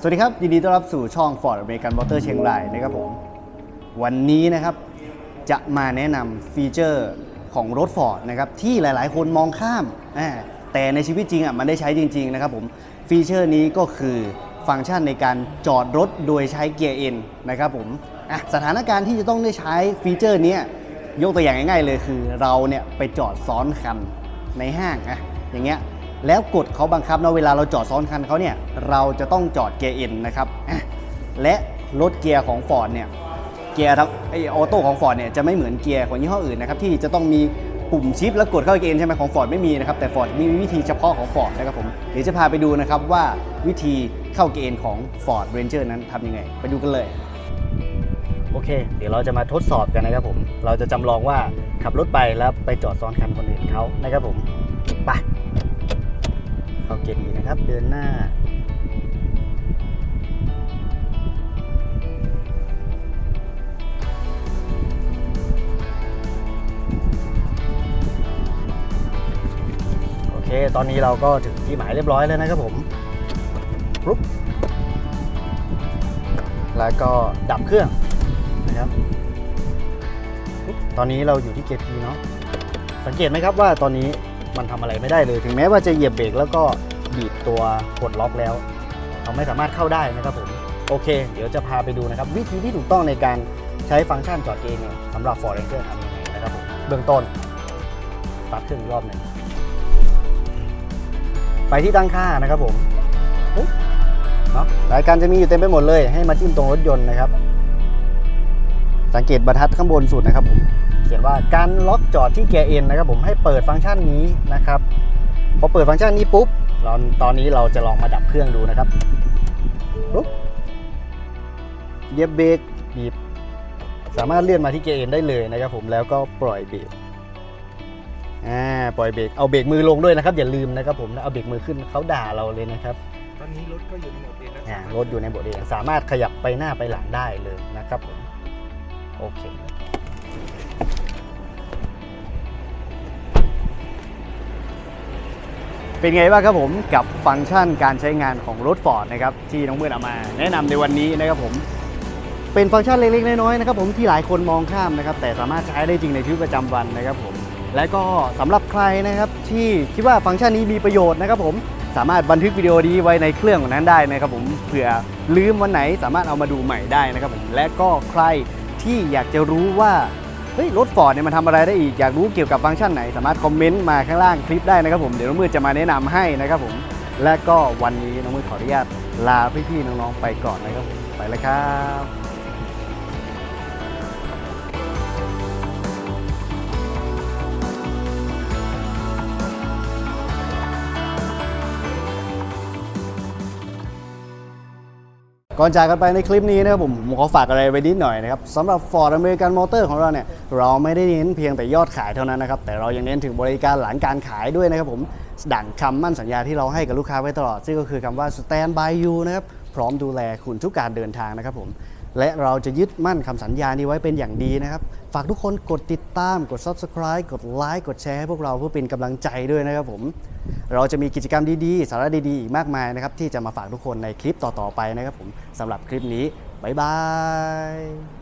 สวัสดีครับ ยินดีต้อนรับสู่ช่อง Ford American Motor เชียงรายนะครับผม วันนี้นะครับจะมาแนะนำฟีเจอร์ของรถ Ford นะครับที่หลายๆ คนมองข้าม แต่ในชีวิตจริงอะมันได้ใช้จริง ๆ นะครับผม ฟีเจอร์นี้ก็คือฟังก์ชันในการจอดรถโดยใช้เกียร์เอ็นนะครับผมสถานการณ์ที่จะต้องได้ใช้ฟีเจอร์นี้ยยกตัวอย่างง่ายๆเลยคือเราเนี่ยไปจอดซ้อนคันในห้างอะอย่างเงี้ย แล้วกฎเขาบังคับนะเวลาเราจอดซ้อนคันเขาเนี่ยเราจะต้องจอดเกียร์เอ็นนะครับและรถเกียร์ของ Ford เนี่ยเกียร์ทั้งไอออโต้ของ Ford เนี่ยจะไม่เหมือนเกียร์ของยี่ห้ออื่นนะครับที่จะต้องมีปุ่มชิปแล้วกดเข้าเกียร์เอ็นใช่ไหมของ Ford ไม่มีนะครับแต่ Ford มีวิธีเฉพาะของ Ford นะครับผมเดี๋ยวจะพาไปดูนะครับว่าวิธีเข้าเกียร์เอ็นของ Ford Ranger นั้นทำยังไง ไปดูกันเลยโอเค เดี๋ยวเราจะมาทดสอบกันนะครับผม เราจะจำลองว่าขับรถไปแล้วไปจอดซ้อนคันคนอื่นเขานะครับผม ไป เข้าเกียร์ดีนะครับ เดินหน้า โอเค ตอนนี้เราก็ถึงที่หมายเรียบร้อยแล้วนะครับผมปุ๊บแล้วก็ดับเครื่องนะครับ ตอนนี้เราอยู่ที่เกียร์ P เนาะสังเกตไหมครับว่าตอนนี้ มันทำอะไรไม่ได้เลย ถึงแม้ว่าจะเหยียบเบรกแล้วก็บีบตัวกดล็อกแล้วเราไม่สามารถเข้าได้นะครับผมโอเค เดี๋ยวจะพาไปดูนะครับ วิธีที่ถูกต้องในการใช้ฟังก์ชันจอดเกมเนี่ยสำหรับ Ford Ranger ทำยังไงนะครับผมเบื้องต้นตัดเครื่องรอบหนึ่งไปที่ตั้งค่านะครับผมเนาะรายการจะมีอยู่เต็มไปหมดเลย ให้มาจิ้มตรงรถยนต์นะครับ สังเกตบรรทัดข้างบนสุดนะครับผมเขียนว่าการล็อกจอดที่เกียร์เอ็นนะครับผมให้เปิดฟังก์ชันนี้นะครับพอเปิดฟังก์ชันนี้ปุ๊บเราตอนนี้เราจะลองมาดับเครื่องดูนะครับปุ๊บเหยียบเบรกบีบสามารถเลื่อนมาที่เกียร์เอ็นได้เลยนะครับผมแล้วก็ปล่อยเบรกอ่าปล่อยเบรกเอาเบรกมือลงด้วยนะครับ อย่าลืมนะครับผมเอาเบรกมือขึ้นเขาด่าเราเลยนะครับตอนนี้รถก็อยู่ในโหมดเอ็นแล้วอ่ารถอยู่ในโหมดเองสามารถขยับไปหน้าไปหลังได้เลยนะครับผม โอเค เป็นไงบ้างครับผมกับฟังก์ชันการใช้งานของรถ Ford นะครับที่น้องเมื่อนเอามา แนะนำในวันนี้นะครับผมเป็นฟังก์ชันเล็กๆน้อยๆนะครับผมที่หลายคนมองข้ามนะครับแต่สามารถใช้ได้จริงในชีวิตประจำวันนะครับผมและก็สำหรับใครนะครับที่คิดว่าฟังก์ชันนี้มีประโยชน์นะครับผมสามารถบันทึกวิดีโอนี้ไว้ในเครื่องของนั้นได้นะครับผมเผื่อลืมวันไหนสามารถเอามาดูใหม่ได้นะครับผมและก็ใคร ที่อยากจะรู้ว่าเฮ้ยรถฟอร์ดเนี่ยมันทำอะไรได้อีก อยากรู้เกี่ยวกับฟังก์ชันไหน สามารถคอมเมนต์มาข้างล่างคลิปได้นะครับผม เดี๋ยวน้องมือจะมาแนะนำให้นะครับผม และก็วันนี้น้องมือขออนุญาตลาพี่ๆน้องๆไปก่อนนะครับ ไปแล้วครับ ก่อนจากกันไปในคลิปนี้นะครับผมผมขอฝากอะไรไว้นิดหน่อยนะครับสำหรับ Ford American Motor ของเราเนี่ยเราไม่ได้เน้นเพียงแต่ยอดขายเท่านั้นนะครับแต่เรายังเน้นถึงบริการหลังการขายด้วยนะครับผมดั่งคำมั่นสัญญาที่เราให้กับลูกค้าไว้ตลอด ซึ่งก็คือคำว่า stand by you นะครับพร้อมดูแลคุณทุกการเดินทางนะครับผม และเราจะยึดมั่นคำสัญญานี้ไว้เป็นอย่างดีนะครับ ฝากทุกคนกดติดตาม กด subscribe กดไลค์กดแชร์ให้พวกเราเพื่อเป็นกำลังใจด้วยนะครับผม เราจะมีกิจกรรมดีๆ สาระดีๆ อีกมากมายนะครับ ที่จะมาฝากทุกคนในคลิปต่อๆไปนะครับผมสำหรับคลิปนี้บ๊ายบาย